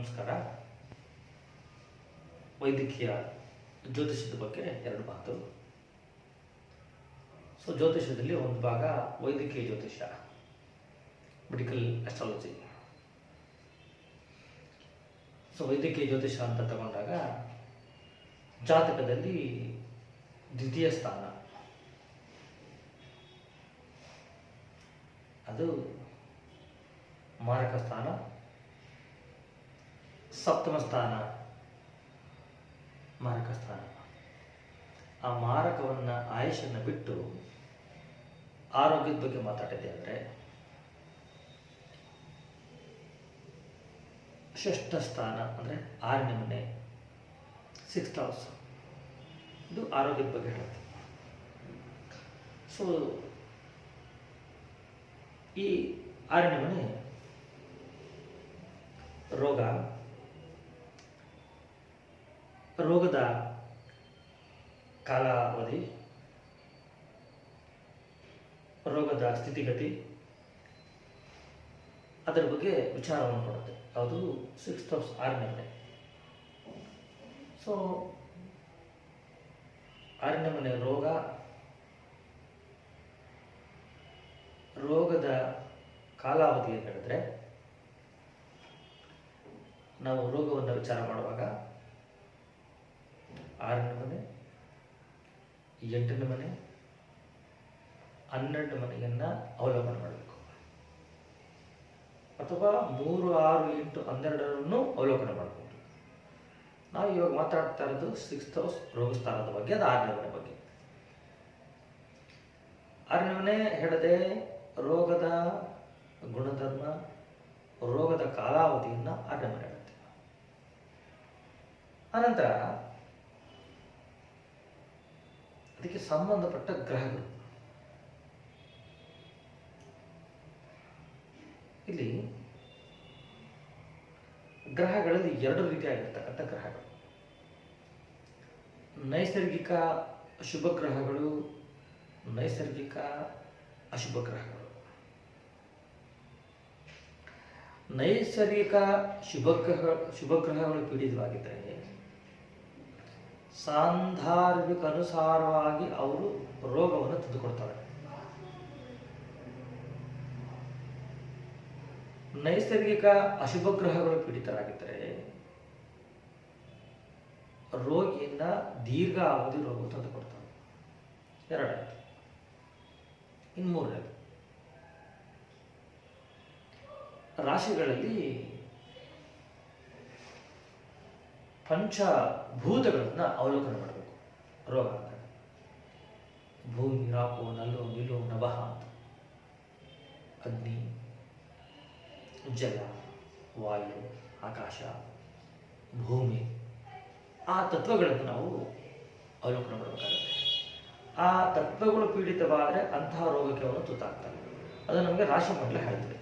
ನಮಸ್ಕಾರ. ವೈದ್ಯಕೀಯ ಜ್ಯೋತಿಷ್ಯದ ಬಗ್ಗೆ ಎರಡು ಮಾತು. ಸೊ ಜ್ಯೋತಿಷ್ಯದಲ್ಲಿ ಒಂದು ಭಾಗ ವೈದ್ಯಕೀಯ ಜ್ಯೋತಿಷ್ಯ ಮೆಡಿಕಲ್ ಅಸ್ಟ್ರಾಲಜಿ ಸೊ ವೈದ್ಯಕೀಯ ಜ್ಯೋತಿಷ ಅಂತ ತಗೊಂಡಾಗ ಜಾತಕದಲ್ಲಿ ದ್ವಿತೀಯ ಸ್ಥಾನ. ಅದು ಮಾರಕ ಸ್ಥಾನ ಸಪ್ತಮ ಸ್ಥಾನ, ಮಾರಕ ಸ್ಥಾನ. ಆ ಮಾರಕವನ್ನು ಆಯುಷನ್ನು ಬಿಟ್ಟು ಆರೋಗ್ಯದ ಬಗ್ಗೆ ಮಾತಾಡಿದೆ ಅಂದರೆ, ಷಷ್ಠ ಸ್ಥಾನ ಅಂದರೆ ಆರನೇ ಮನೆ ಸಿಕ್ಸ್ತ್ ಹೌಸ್ ಇದು ಆರೋಗ್ಯದ ಬಗ್ಗೆ ಹೇಳುತ್ತೆ. ಸೊ ಈ ಆರನೇ ಮನೆ ರೋಗ ರೋಗದ ಕಾಲಾವಧಿ, ರೋಗದ ಸ್ಥಿತಿಗತಿ, ಅದರ ಬಗ್ಗೆ ವಿಚಾರವನ್ನು ಕೊಡುತ್ತೆ ಅದು ಸಿಕ್ಸ್ ಆಫ್ ಆರನೇ ಸೊ ಆರನೇ ಮನೆ ರೋಗ, ರೋಗದ ಕಾಲಾವಧಿ ಅಂತ ಹೇಳಿದ್ರೆ, ನಾವು ರೋಗವನ್ನು ವಿಚಾರ ಮಾಡುವಾಗ ಆರನೇ ಮನೆ, ಎಂಟನೇ ಮನೆ, ಹನ್ನೆರಡು ಮನೆಯನ್ನು ಅವಲಂಬನೆ ಮಾಡಬೇಕು. ಅಥವಾ ಮೂರು, ಆರು, ಎಂಟು, ಹನ್ನೆರಡರನ್ನು ಅವಲೋಕನ ಮಾಡಬಹುದು ನಾವು ಇವಾಗ ಮಾತಾಡ್ತಾ ಇರೋದು ಸಿಕ್ಸ್ತ್ ಹೌಸ್ ರೋಗಸ್ಥಾನದ ಬಗ್ಗೆ ಅದು ಆರನೇ ಮನೆ ಬಗ್ಗೆ. ಆರನೇ ಮನೆ ಹೇಳದೆ ರೋಗದ ಗುಣಧರ್ಮ, ರೋಗದ ಕಾಲಾವಧಿಯನ್ನು ಆರನೇ ಮನೆ ಹೇಳುತ್ತೆ. ಅನಂತರ ಅದಕ್ಕೆ ಸಂಬಂಧಪಟ್ಟ ಗ್ರಹಗಳು. ಇಲ್ಲಿ ಗ್ರಹಗಳಲ್ಲಿ ಎರಡು ರೀತಿಯಾಗಿರ್ತಕ್ಕಂಥ ಗ್ರಹಗಳು. ನೈಸರ್ಗಿಕ ಶುಭ ಗ್ರಹಗಳು, ನೈಸರ್ಗಿಕ ಅಶುಭ ಗ್ರಹಗಳು. ನೈಸರ್ಗಿಕ ಶುಭ ಗ್ರಹ, ಶುಭ ಗ್ರಹಗಳು ಪೀಡಿತವಾಗಿದ್ದರೆ ಸಾಂದರ್ಭಿಕ ಅನುಸಾರವಾಗಿ ಅವರು ರೋಗವನ್ನು ತಂದುಕೊಡ್ತಾರೆ. ನೈಸರ್ಗಿಕ ಅಶುಭ ಗ್ರಹಗಳು ಪೀಡಿತರಾಗಿದ್ದರೆ ರೋಗಿಯಿಂದ ದೀರ್ಘ ಅವಧಿ ರೋಗ ತಂದುಕೊಡ್ತಾರೆ. ಎರಡನೇದು. ಇನ್ನು ರಾಶಿಗಳಲ್ಲಿ ಪಂಚಭೂತಗಳನ್ನು ಅವಲೋಕನ ಮಾಡಬೇಕು. ರೋಗ ಭೂಮಿ ರಾಪು ನಲ್ಲು ನಿಲು ನಭಃ ಅಂತ. ಅಗ್ನಿ, ಜಲ, ವಾಯು, ಆಕಾಶ, ಭೂಮಿ, ಆ ತತ್ವಗಳನ್ನು ನಾವು ಅವಲೋಕನ ಮಾಡಬೇಕಾಗುತ್ತೆ. ಆ ತತ್ವಗಳು ಪೀಡಿತವಾದರೆ ಅಂತಹ ರೋಗಕ್ಕೆ ಅವರು ತುತ್ತಾಗ್ತಾನೆ. ಅದು ನಮಗೆ ರಾಶಿ ಮಂಡಲ ಹೇಳ್ತದೆ.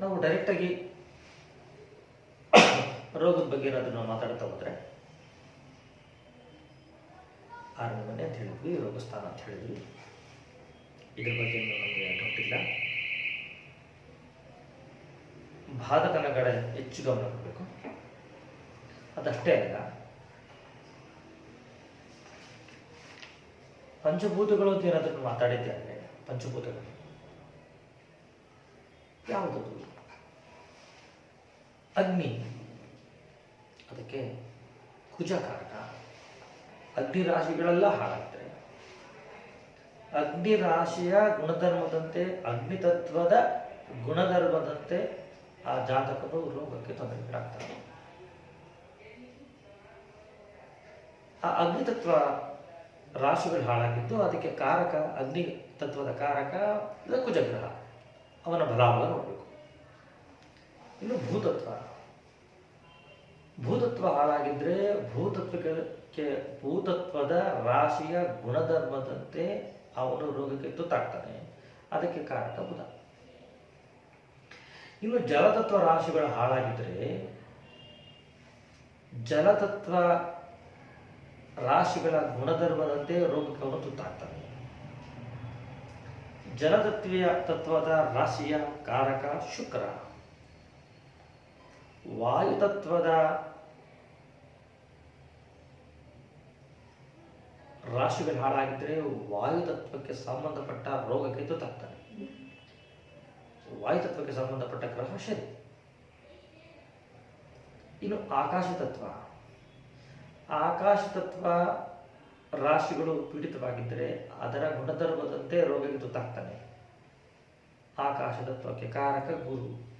ನಾವು ಡೈರೆಕ್ಟಾಗಿ ರೋಗದ ಬಗ್ಗೆ ಏನಾದರೂ ನಾವು ಮಾತಾಡ್ತಾ ಹೋದ್ರೆ ಆರನೇ ಅಂತ ಹೇಳಿದ್ವಿ ರೋಗಸ್ಥಾನ ಅಂತ ಹೇಳಿದ್ವಿ. ಇದ್ರ ಬಗ್ಗೆ ನಮಗೆ ಗೊತ್ತಿಲ್ಲ ಬಾಧಕನ ಕಡೆ ಹೆಚ್ಚು ಗಮನ ಕೊಡಬೇಕು. ಅದಷ್ಟೇ ಅಲ್ಲ, ಪಂಚಭೂತಗಳು ಅಂತ ಏನಾದರೂ ಮಾತಾಡಿದ್ದೆ ಅಂದರೆ, ಪಂಚಭೂತಗಳು ಯಾವುದದು? ಅಗ್ನಿ. ಅದಕ್ಕೆ ಕುಜಕಾರಕ ಅಗ್ನಿ ರಾಶಿಗಳೆಲ್ಲ ಹಾಳಾಗ್ತವೆ ಅಗ್ನಿ ರಾಶಿಯ ಗುಣಧರ್ಮದಂತೆ ಅಗ್ನಿ ತತ್ವದ ಗುಣಧರ್ಮದಂತೆ ಆ ಜಾತಕರು ರೋಗಕ್ಕೆ ತೊಂದರೆಗಳಾಗ್ತವೆ. ಆ ಅಗ್ನಿ ತತ್ವ ರಾಶಿಗಳು ಹಾಳಾಗಿದ್ದು ಅದಕ್ಕೆ ಕಾರಕ ಅಗ್ನಿ ತತ್ವದ ಕಾರಕ ಕುಜಗ್ರಹ. ಅವನ ಬಲಾಬಲ ನೋಡಬೇಕು. ಇನ್ನು ಭೂತತ್ವ. ಭೂತತ್ವ ಹಾಳಾಗಿದ್ರೆ ಭೂತತ್ವಕ್ಕೆ, ಭೂತತ್ವದ ರಾಶಿಯ ಗುಣಧರ್ಮದಂತೆ ಅವನು ರೋಗಕ್ಕೆ ತುತ್ತಾಗ್ತಾನೆ. ಅದಕ್ಕೆ ಕಾರಣ ಬುಧ. ಇನ್ನು ಜಲತತ್ವ ರಾಶಿಗಳು ಹಾಳಾಗಿದ್ರೆ ಜಲತತ್ವ ರಾಶಿಗಳ ಗುಣಧರ್ಮದಂತೆ ರೋಗಕ್ಕೆ ಅವನು ತುತ್ತಾಗ್ತಾನೆ. ಜಲತತ್ವೀಯ ತತ್ವದ ರಾಶಿಯ ಕಾರಕ ಶುಕ್ರ. ವಾಯುತತ್ವದ ರಾಶಿಗಳು ಹಾಳಾಗಿದ್ದರೆ ವಾಯುತತ್ವಕ್ಕೆ ಸಂಬಂಧಪಟ್ಟ ರೋಗಕ್ಕೆ ತುತ್ತಾಗ್ತಾನೆ ವಾಯುತತ್ವಕ್ಕೆ ಸಂಬಂಧಪಟ್ಟ ಗ್ರಹ ಶನಿ. ಇನ್ನು ಆಕಾಶ ತತ್ವ. ಆಕಾಶ ತತ್ವ ರಾಶಿಗಳು ಪೀಡಿತವಾಗಿದ್ದರೆ ಅದರ ಗುಣಧರ್ಮದಂತೆ ರೋಗಕ್ಕೆ ತುತ್ತಾಗ್ತಾನೆ ಆಕಾಶ ತತ್ವಕ್ಕೆ ಕಾರಕ ಗುರು.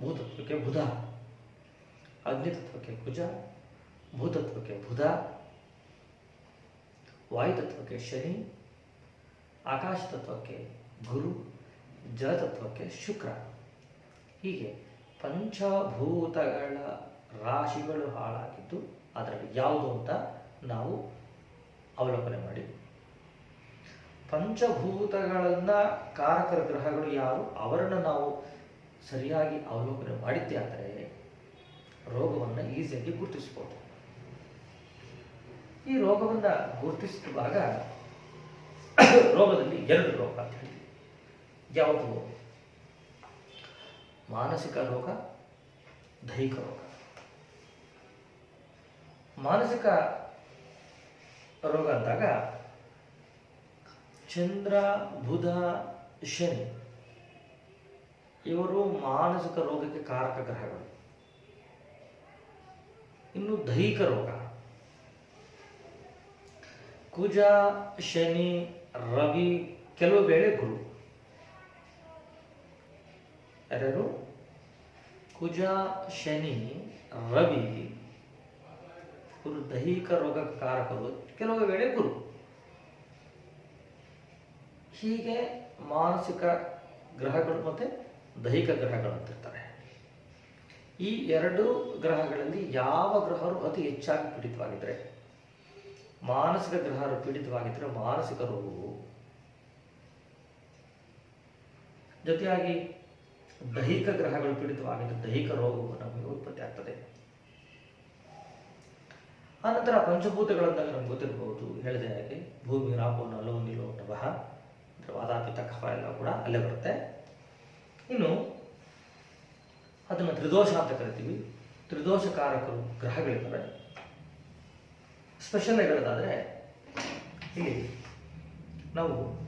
ಭೂತತ್ವಕ್ಕೆ ಬುಧ. ಅಗ್ನಿತತ್ವಕ್ಕೆ ಕುಜ ಭೂತತ್ವಕ್ಕೆ ಬುಧ, ವಾಯುತತ್ವಕ್ಕೆ ಶನಿ ಆಕಾಶ ತತ್ವಕ್ಕೆ ಗುರು, ಜಲತತ್ವಕ್ಕೆ ಶುಕ್ರ. ಹೀಗೆ ಪಂಚಭೂತಗಳ ರಾಶಿಗಳು ಹಾಳಾಗಿದ್ದು ಅದರಲ್ಲಿ ಯಾವುದು ಅಂತ ನಾವು ಅವಲೋಕನೆ ಮಾಡಿ ಪಂಚಭೂತಗಳನ್ನ ಕಾರಕರ ಗ್ರಹಗಳು ಯಾರು? ಅವರನ್ನು ನಾವು ಸರಿಯಾಗಿ ಅವಲೋಕನ ಮಾಡಿದ್ದೆ ಆದರೆ ರೋಗವನ್ನು ಈಸಿಯಾಗಿ ಗುರುತಿಸ್ಬೋದು. ಈ ರೋಗವನ್ನು ಗುರುತಿಸುವಾಗ ರೋಗದಲ್ಲಿ ಎರಡು ರೋಗ ಅಂತ ಹೇಳಿ. ಯಾವುದು? ಮಾನಸಿಕ ರೋಗ, ದೈಹಿಕ ರೋಗ. ಮಾನಸಿಕ ರೋಗ ಅಂದಾಗ ಚಂದ್ರ, ಬುಧ, ಶನಿ ಇವರು ಮಾನಸಿಕ ರೋಗಕ್ಕೆ ಕಾರಕ ಗ್ರಹಗಳು. ಇನ್ನು ದೈಹಿಕ ರೋಗ. ಕುಜ, ಶನಿ, ರವಿ, ಕೆಲವು ವೇಳೆ ಗುರು. ಯಾರ್ಯಾರು? ಕುಜ, ಶನಿ, ರವಿ ಗುರು ದೈಹಿಕ ರೋಗ ಕಾರಕರು, ಕೆಲವು ವೇಳೆ ಗುರು. ಹೀಗೆ ಮಾನಸಿಕ ಗ್ರಹಗಳು ಮತ್ತು ದೈಹಿಕ ಗ್ರಹಗಳಂತಿರ್ತಾರೆ. ಈ ಎರಡು ಗ್ರಹಗಳಲ್ಲಿ ಯಾವ ಗ್ರಹರು ಅತಿ ಹೆಚ್ಚಾಗಿ ಪೀಡಿತವಾಗಿದ್ದರೆ ಮಾನಸಿಕ ಗ್ರಹರು ಪೀಡಿತವಾಗಿದ್ದರೆ ಮಾನಸಿಕ ರೋಗವು. ಜೊತೆಯಾಗಿ ದೈಹಿಕ ಗ್ರಹಗಳು ಪೀಡಿತವಾಗಿದ್ದರೆ ದೈಹಿಕ ರೋಗವು ನಮಗೆ ಉತ್ಪತ್ತಿ ಆಗ್ತದೆ. ಆನಂತರ ಪಂಚಭೂತಗಳಂದಾಗ ನಮ್ಗೆ ಗೊತ್ತಿರಬಹುದು, ಹೇಳಿದೆ ಹಾಗೆ ಭೂಮಿ ರಾಪು ನಲೋ ನಿಲೋ, ನಭ ಅಂದರೆ ವಾತಾಪಿತ ಕಫ ಎಲ್ಲ ಕೂಡ ಅಲ್ಲೇ ಬರುತ್ತೆ. ಇನ್ನು ಅದನ್ನು ತ್ರಿದೋಷ ಅಂತ ಕರಿತೀವಿ. ತ್ರಿದೋಷಕಾರಕರು ಗ್ರಹಗಳಿದ್ದಾವೆ. ಸ್ಪೆಷಲ್ ಹೇಳೋದಾದರೆ, ಇಲ್ಲಿ ನಾವು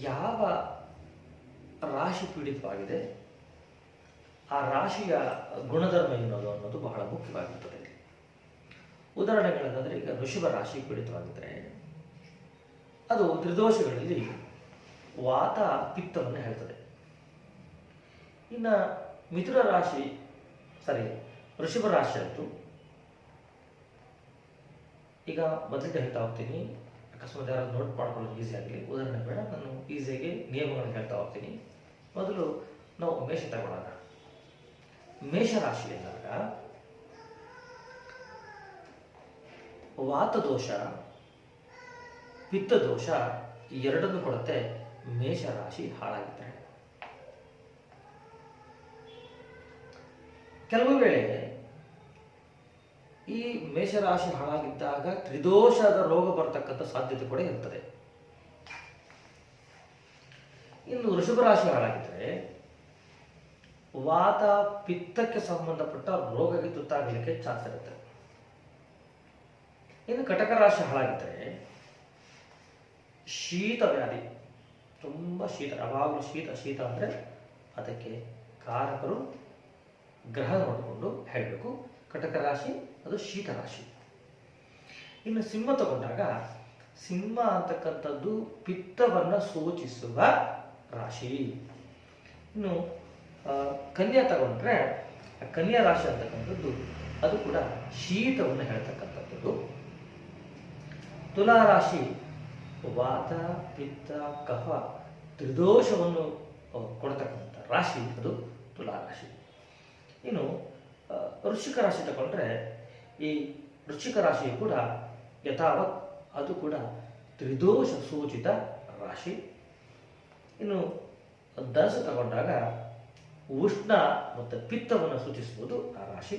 ಯಾವ ರಾಶಿ ಪೀಡಿತವಾಗಿದೆ, ಆ ರಾಶಿಯ ಗುಣಧರ್ಮ ಏನದು ಅನ್ನೋದು ಬಹಳ ಮುಖ್ಯವಾಗಿರ್ತದೆ. ಹೇಳೋದಾದರೆ, ಈಗ ಋಷಭ ರಾಶಿ ಪೀಡಿತವಾಗಿದ್ದರೆ ಅದು ತ್ರಿದೋಷಗಳಲ್ಲಿ ವಾತ ಪಿತ್ತವನ್ನು ಹೇಳ್ತದೆ. ಇನ್ನು ಮಿಥುನ ರಾಶಿ ಸರಿ ವೃಷಭ ರಾಶಿ ಆಯಿತು. ಈಗ ಮೊದಲಿಗೆ ಹೇಳ್ತಾ ಹೋಗ್ತೀನಿ. ಅಕಸ್ಮಾತ್ ಯಾರು ನೋಟ್ ಮಾಡ್ಕೊಳ್ಳೋದು ಈಸಿ ಆಗಲಿ, ಉದಾಹರಣೆ ಬೇಡ, ನಾನು ಈಸಿಯಾಗಿ ನಿಯಮಗಳನ್ನು ಹೇಳ್ತಾ ಹೋಗ್ತೀನಿ. ಮೊದಲು ನಾವು ಮೇಷ ತಗೊಳ್ಳೋಣ. ಮೇಷರಾಶಿ ಎಂದಾಗ ವಾತದೋಷ ಪಿತ್ತದೋಷ ಈ ಎರಡನ್ನು ಕೊಡುತ್ತೆ ಮೇಷರಾಶಿ ಹಾಳಾಗಿದ್ದಾರೆ. ಕೆಲವು ವೇಳೆ ಈ ಮೇಷರಾಶಿ ಹಾಳಾಗಿದ್ದಾಗ ತ್ರಿದೋಷದ ರೋಗ ಬರತಕ್ಕಂಥ ಸಾಧ್ಯತೆ ಕೂಡ ಇರ್ತದೆ. ಇನ್ನು ವೃಷಭ ರಾಶಿ ಹಾಳಾಗಿದ್ದರೆ ವಾತ ಪಿತ್ತಕ್ಕೆ ಸಂಬಂಧಪಟ್ಟ ರೋಗಕ್ಕೆ ತುತ್ತಾಗಲಿಕ್ಕೆ ಚಾನ್ಸ್ ಇರುತ್ತೆ. ಇನ್ನು ಕಟಕ ರಾಶಿ ಹಾಳಾಗಿದ್ದರೆ ಶೀತ ವ್ಯಾಧಿ, ತುಂಬ ಶೀತ, ಯಾವಾಗಲೂ ಶೀತ ಶೀತ ಅಂದರೆ ಅದಕ್ಕೆ ಕಾರಕರು ಗ್ರಹ ನೋಡಿಕೊಂಡು ಹೇಳಬೇಕು. ಕಟಕ ರಾಶಿ, ಅದು ಶೀತ ರಾಶಿ. ಇನ್ನು ಸಿಂಹ ತಗೊಂಡಾಗ, ಸಿಂಹ ಅಂತಕ್ಕಂಥದ್ದು ಪಿತ್ತವನ್ನು ಸೂಚಿಸುವ ರಾಶಿ. ಇನ್ನು ಕನ್ಯಾ ತಗೊಂಡ್ರೆ, ಕನ್ಯಾ ರಾಶಿ ಅಂತಕ್ಕಂಥದ್ದು, ಅದು ಕೂಡ ಶೀತವನ್ನು ಹೇಳ್ತಕ್ಕಂಥದ್ದು. ತುಲಾ ರಾಶಿ, ವಾತ, ಪಿತ್ತ ಕಫ ತ್ರಿದೋಷವನ್ನು ಕೊಡ್ತಕ್ಕಂಥ ರಾಶಿ ಅದು ತುಲಾ ರಾಶಿ. ಇನ್ನು ವೃಶ್ಚಿಕ ರಾಶಿ ತಗೊಂಡ್ರೆ ಈ ವೃಶ್ಚಿಕ ರಾಶಿಯು ಕೂಡ ಯಥಾವತ್ ಅದು ಕೂಡ ತ್ರಿದೋಷ ಸೂಚಿತ ರಾಶಿ. ಇನ್ನು ಧನಸು ತಗೊಂಡಾಗ ಉಷ್ಣ ಮತ್ತು ಪಿತ್ತವನ್ನು ಸೂಚಿಸುವುದು ಆ ರಾಶಿ.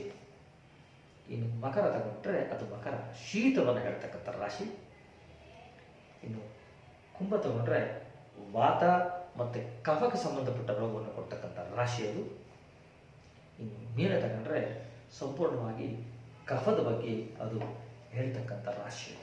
ಇನ್ನು ಮಕರ ತಗೊಂಡ್ರೆ ಅದು ಮಕರ ಶೀತವನ್ನು ಹೇಳ್ತಕ್ಕಂಥ ರಾಶಿ. ಇನ್ನು ಕುಂಭ ತಗೊಂಡ್ರೆ ವಾತ ಮತ್ತು ಕಫಕ್ಕೆ ಸಂಬಂಧಪಟ್ಟ ರೋಗವನ್ನು ಕೊಡ್ತಕ್ಕಂಥ ರಾಶಿ ಅದು. ಇನ್ನು ಮೇಲೆ ತಗೊಂಡ್ರೆ ಸಂಪೂರ್ಣವಾಗಿ ಕಫದ ಬಗ್ಗೆ ಅದು ಹೇಳ್ತಕ್ಕಂಥ ರಾಶಿ.